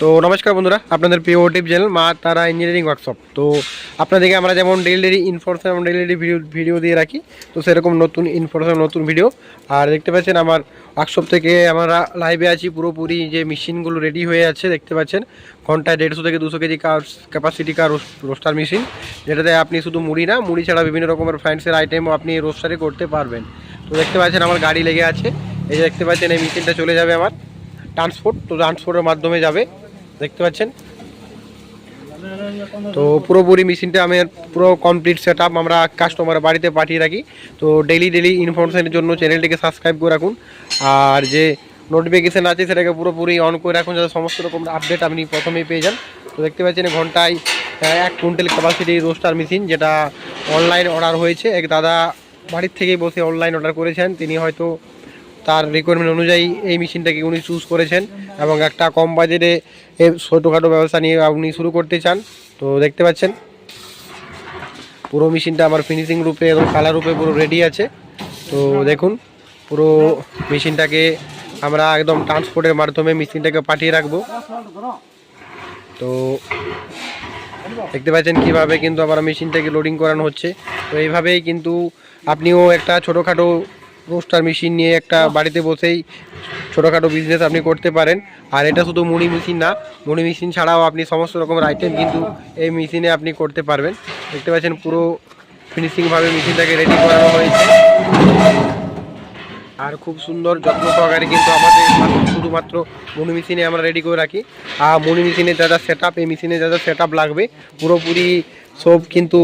তো নমস্কার বন্ধুরা, আপনাদের প্রিয় ওটিভ চ্যানেল মা তারা ইঞ্জিনিয়ারিং ওয়ার্কশপ তো আপনাদেরকে আমরা যেমন ডেলি ইনফরমেশন এবং ডেলি ভিডিও ভিডিও দিয়ে রাখি, তো সেরকম নতুন ইনফরমেশন নতুন ভিডিও আর দেখতে পাচ্ছেন আমার ওয়ার্কশপ থেকে আমরা লাইভে আছি, পুরোপুরি যে মেশিনগুলো রেডি হয়ে আছে, দেখতে পাচ্ছেন। ঘন্টায় দেড়শো থেকে দুশো কেজি ক্যাপাসিটি কার রোস্টার মেশিন যেটাতে আপনি শুধু মুড়ি না, মুড়ি ছাড়া বিভিন্ন রকমের ফ্যান্সের আইটেমও আপনি রোস্টারে করতে পারবেন। তো দেখতে পাচ্ছেন আমার গাড়ি লেগে আছে। এই যে দেখতে পাচ্ছেন, এই মেশিনটা চলে যাবে আমার। ট্রান্সপোর্ট তো ট্রান্সপোর্টের মাধ্যমে যাবে। দেখতে পাচ্ছেন? তো পুরোপুরি মেশিনটা আমার পুরো কমপ্লিট সেট আমরা কাস্টমার বাড়িতে পাঠিয়ে রাখি। তো ডেলি ডেলি ইনফরমেশনের জন্য চ্যানেলটিকে সাবস্ক্রাইব করে রাখুন। আর যে নোটিফিকেশান আছে সেটাকে পুরোপুরি অন করে রাখুন যাতে সমস্ত রকম আপডেট আপনি প্রথমেই পেয়ে যান। তো দেখতে পাচ্ছেন ঘন্টায় এক কুইন্টাল ক্যাপাসিটি রোস্টার মেশিন যেটা অনলাইন অর্ডার হয়েছে। এক দাদা বাড়ির থেকেই বসে অনলাইন অর্ডার করেছেন। তিনি হয়তো তার রিকোয়ারমেন্ট অনুযায়ী এই মেশিনটাকে উনি চুজ করেছেন এবং একটা কম বাজেটে ছোটোখাটো ব্যবসা নিয়ে আপনি শুরু করতে চান। তো দেখতে পাচ্ছেন, পুরো মেশিনটা আমার ফিনিশিং রূপে এবং কালার রূপে পুরো রেডি আছে। তো দেখুন, পুরো মেশিনটাকে আমরা একদম ট্রান্সপোর্টের মাধ্যমে মেশিনটাকে পাঠিয়ে রাখব। তো দেখতে পাচ্ছেন কীভাবে কিন্তু আমার মেশিনটাকে লোডিং করানো হচ্ছে। তো এইভাবেই কিন্তু আপনিও একটা ছোটোখাটো রোস্টার মেশিন নিয়ে একটা বাড়িতে বসেই ছোটোখাটো বিজনেস আপনি করতে পারেন। আর এটা শুধু মুড়ি মেশিন না মুড়ি মেশিন ছাড়াও আপনি সমস্ত রকমের আইটেম কিন্তু এই মেশিনে আপনি করতে পারবেন। দেখতে পাচ্ছেন পুরো ফিনিশিংভাবে মেশিনটাকে রেডি করানো হয়েছে। আর খুব সুন্দর যত্ন সহকারে কিন্তু আমাদের শুধুমাত্র মনি মেশিনে আমরা রেডি করে রাখি। আর মনি মেশিনে যা যা সেট আপ এই মেশিনে যা যা সেট আপ লাগবে পুরোপুরি সব কিন্তু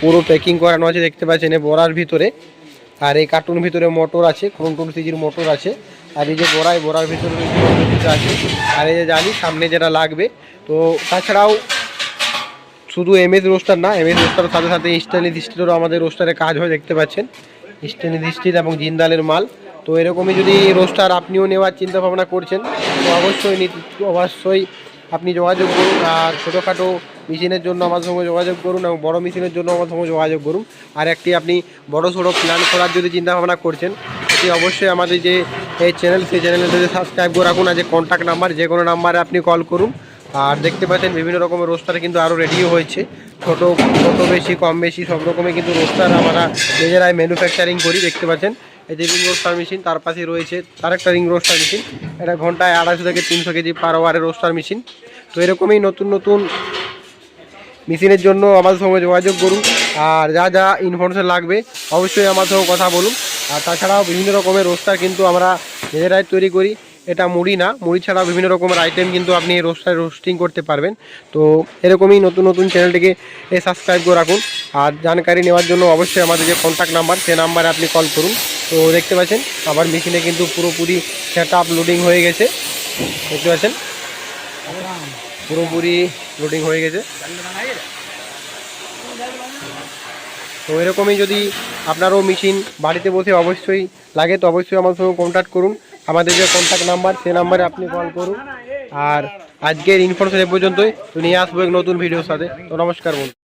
পুরো প্যাকিং করানো আছে দেখতে পাচ্ছেন বড়ার ভিতরে। আর এই কার্টুন ভিতরে মোটর আছে কোন সিজির মোটর আছে, আর এই যে গোড়ায় বড়ার ভিতরে আছে, আর এই যে জানি সামনে যেটা লাগবে, তো তাছাড়াও শুধু এম এস রোস্টার না এমএস রোস্টারের সাথে সাথে স্টেনলেস আমাদের রোস্টারে কাজ হয়, দেখতে পাচ্ছেন। স্টেনলেস এবং জিন্দালের মাল। তো এরকমই যদি রোস্টার আপনিও নেওয়ার চিন্তা ভাবনা করছেন, তো অবশ্যই অবশ্যই আপনি যোগাযোগ করুন, আর ছোটোখাটো মেশিনের জন্য আমার সঙ্গে যোগাযোগ করুন এবং বড় মেশিনের জন্য আমার সঙ্গে যোগাযোগ করুন। আর একটি আপনি বড় সড়ো প্ল্যান করার যদি চিন্তা ভাবনা করছেন, সেটি অবশ্যই আমাদের যে, এই চ্যানেল সেই চ্যানেলে যদি সাবস্ক্রাইব করে রাখুন আর যে কন্ট্যাক্ট নাম্বার যে কোনো নাম্বারে আপনি কল করুন। আর দেখতে পাচ্ছেন বিভিন্ন রকমের রোস্টার কিন্তু আরও রেডিও হয়েছে। ছোট ছোট বেশি, কম বেশি, সব রকমের কিন্তু রোস্টার আমরা নিজেরাই ম্যানুফ্যাকচারিং করি, দেখতে পাচ্ছেন। এই যে রিং রোস্টার মেশিন তার পাশে রয়েছে তার একটা রিং রোস্টার মেশিন এটা ঘন্টায় আড়াইশো থেকে তিনশো কেজি পার ওয়ারের রোস্টার মেশিন তো এরকমই নতুন নতুন মেশিনের জন্য আমাদের সঙ্গে যোগাযোগ করুন। আর যা যা ইনফরমেশন লাগবে, অবশ্যই আমার সঙ্গে কথা বলুন। আর তাছাড়াও বিভিন্ন রকমের রোস্টার কিন্তু আমরা নিজেরাই তৈরি করি। এটা মুড়ি না, মুড়ি ছাড়াও বিভিন্ন রকমের আইটেম কিন্তু আপনি রোস্টার রোস্টিং করতে পারবেন। তো এরকমই নতুন নতুন চ্যানেলটিকে এ সাবস্ক্রাইব করে রাখুন। আর জানকারি নেওয়ার জন্য অবশ্যই আমাদের যে কন্ট্যাক্ট নাম্বার সে নাম্বারে আপনি কল করুন। তো দেখতে পাচ্ছেন আবার মেশিনে কিন্তু পুরোপুরি সেট আপ লোডিং হয়ে গেছে। দেখতে পাচ্ছেন? পুরোপুরি লোডিং হয়ে গেছে। তো এরকমই যদি আপনারও মেশিন বাড়িতে বসে অবশ্যই লাগে, তো অবশ্যই আমার সঙ্গে কন্ট্যাক্ট করুন। আমাদের যে কন্ট্যাক্ট নাম্বার সে নাম্বারে আপনি কল করুন। আর আজকের ইনফরমেশন এ পর্যন্তই। তো নিয়ে আসব এক নতুন ভিডিওর সাথে। তো নমস্কার বন্ধু।